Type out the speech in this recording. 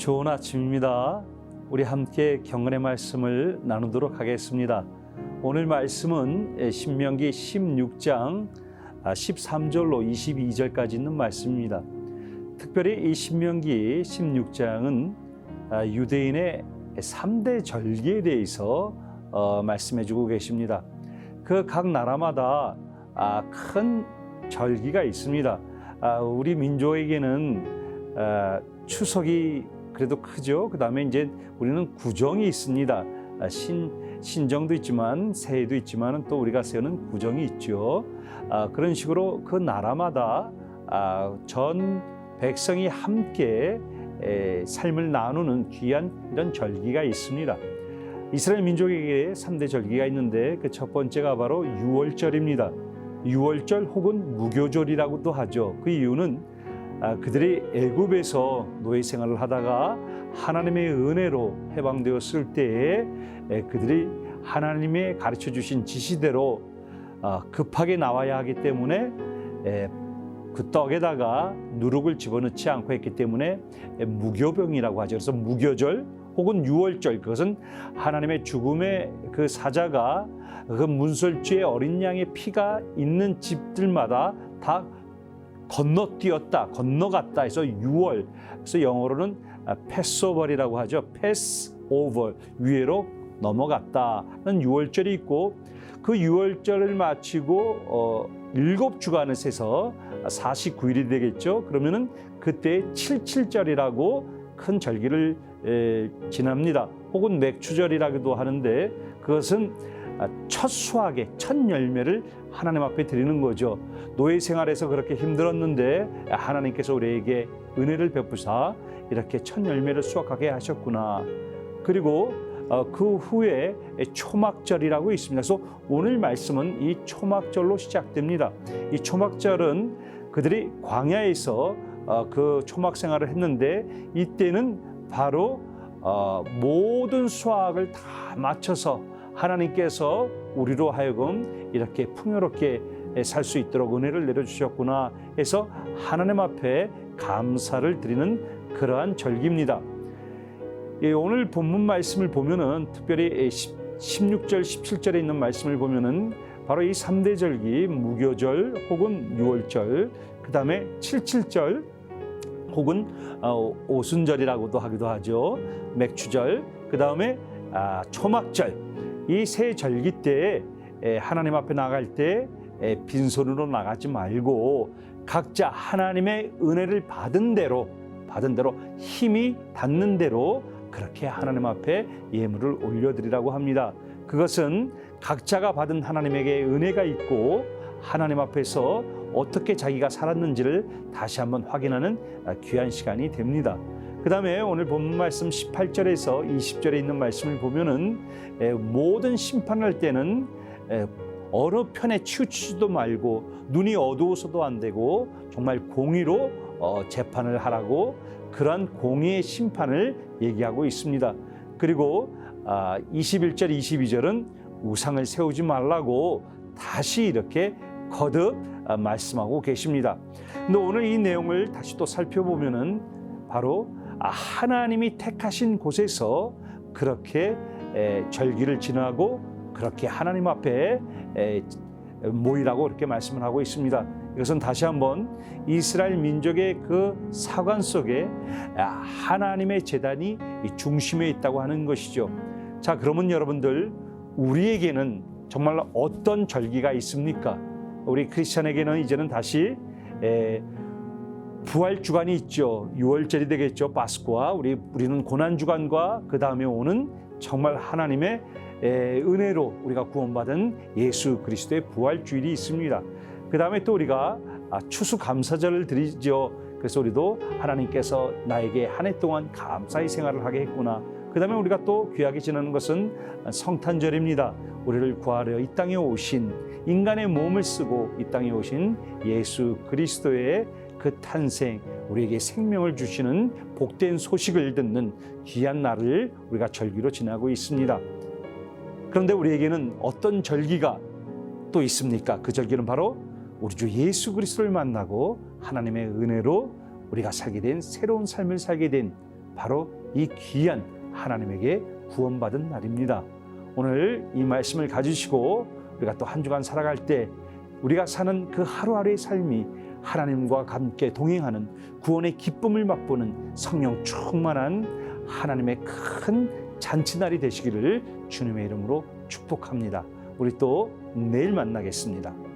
좋은 아침입니다. 우리 함께 경건의 말씀을 나누도록 하겠습니다. 오늘 말씀은 신명기 16장 13절로 22절까지 있는 말씀입니다. 특별히 이 신명기 16장은 유대인의 3대 절기에 대해서 어, 말씀해 주고 계십니다. 그 각 나라마다 아, 큰 절기가 있습니다. 아, 우리 민족에게는 아, 추석이 그래도 크죠. 그 다음에 이제 우리는 구정이 있습니다. 아, 신 신정도 있지만 새해도 있지만 또 우리가 세우는 구정이 있죠. 아, 그런 식으로 그 나라마다 아, 전 백성이 함께 에, 삶을 나누는 귀한 이런 절기가 있습니다. 이스라엘 민족에게 3대 절기가 있는데 그 첫 번째가 바로 유월절입니다. 유월절 혹은 무교절이라고도 하죠. 그 이유는 아, 그들이 애굽에서 노예 생활을 하다가 하나님의 은혜로 해방되었을 때에 에, 그들이 하나님의 가르쳐 주신 지시대로 아, 급하게 나와야 하기 때문에 에, 그 떡에다가 누룩을 집어넣지 않고 했기 때문에 에, 무교병이라고 하죠. 그래서 무교절 혹은 유월절 그것은 하나님의 죽음의 그 사자가 그 문설주의 어린 양의 피가 있는 집들마다 다 건너뛰었다, 건너갔다 해서 유월. 그래서 영어로는 패스오버이라고 하죠. 패스오버 위에로 넘어갔다는 유월절이 있고 그 유월절을 마치고 어, 일곱 주간을 세서 49일이 되겠죠. 그러면은 그때 칠칠절이라고 큰 절기를 에, 지납니다. 혹은 맥추절이라고도 하는데 그것은 첫 수확의 첫 열매를 하나님 앞에 드리는 거죠. 노예 생활에서 그렇게 힘들었는데 하나님께서 우리에게 은혜를 베푸사 이렇게 첫 열매를 수확하게 하셨구나. 그리고 어, 그 후에 초막절이라고 있습니다. 그래서 오늘 말씀은 이 초막절로 시작됩니다. 이 초막절은 그들이 광야에서 어, 그 초막 생활을 했는데 이때는 바로 어, 모든 수확을 다 마쳐서 하나님께서 우리로 하여금 이렇게 풍요롭게 살 수 있도록 은혜를 내려주셨구나 해서 하나님 앞에 감사를 드리는 그러한 절기입니다. 예, 오늘 본문 말씀을 보면은 특별히 16절, 17절에 있는 말씀을 보면은 바로 이 3대 절기 무교절 혹은 유월절 그 다음에 77절 혹은 어, 오순절이라고도 하기도 하죠. 맥추절 그 다음에 아, 초막절 이세 절기 때 하나님 앞에 나갈 때 빈손으로 나가지 말고 각자 하나님의 은혜를 받은 대로 받은 대로 힘이 닿는 대로 그렇게 하나님 앞에 예물을 올려드리라고 합니다. 그것은 각자가 받은 하나님에게 은혜가 있고 하나님 앞에서 어떻게 자기가 살았는지를 다시 한번 확인하는 귀한 시간이 됩니다. 그 다음에 오늘 본문 말씀 18절에서 20절에 있는 말씀을 보면은 모든 심판할 때는 어느 편에 치우치지도 말고 눈이 어두워서도 안 되고 정말 공의로 어, 재판을 하라고 그러한 공의의 심판을 얘기하고 있습니다. 그리고 21절, 22절은 우상을 세우지 말라고 다시 이렇게 거듭 아, 말씀하고 계십니다. 근데 오늘 이 내용을 다시 또 살펴보면은 바로 아, 하나님이 택하신 곳에서 그렇게 절기를 지나고 그렇게 하나님 앞에 모이라고 이렇게 말씀을 하고 있습니다. 이것은 다시 한번 이스라엘 민족의 그 사관 속에 아, 하나님의 재단이 중심에 있다고 하는 것이죠. 자, 그러면 여러분들 우리에게는 정말 어떤 절기가 있습니까? 우리 크리스천에게는 이제는 다시 부활 주간이 있죠. 6월절이 되겠죠. 파스쿠아. 우리 우리는 고난 주간과 그 다음에 오는 정말 하나님의 은혜로 우리가 구원받은 예수 그리스도의 부활 주일이 있습니다. 그 다음에 또 우리가 아, 추수 감사절을 드리죠. 그래서 우리도 하나님께서 나에게 한 해 동안 감사의 생활을 하게 했구나. 그 다음에 우리가 또 귀하게 지내는 것은 성탄절입니다. 우리를 구하려 이 땅에 오신 인간의 몸을 쓰고 이 땅에 오신 예수 그리스도의 그 탄생, 우리에게 생명을 주시는 복된 소식을 듣는 귀한 날을 우리가 절기로 지나고 있습니다. 그런데 우리에게는 어떤 절기가 또 있습니까? 그 절기는 바로 우리 주 예수 그리스도를 만나고 하나님의 은혜로 우리가 살게 된 새로운 삶을 살게 된 바로 이 귀한 하나님에게 구원받은 날입니다. 오늘 이 말씀을 가지시고 우리가 또 한 주간 살아갈 때 우리가 사는 그 하루하루의 삶이 하나님과 함께 동행하는 구원의 기쁨을 맛보는 성령 충만한 하나님의 큰 잔치날이 되시기를 주님의 이름으로 축복합니다. 우리 또 내일 만나겠습니다.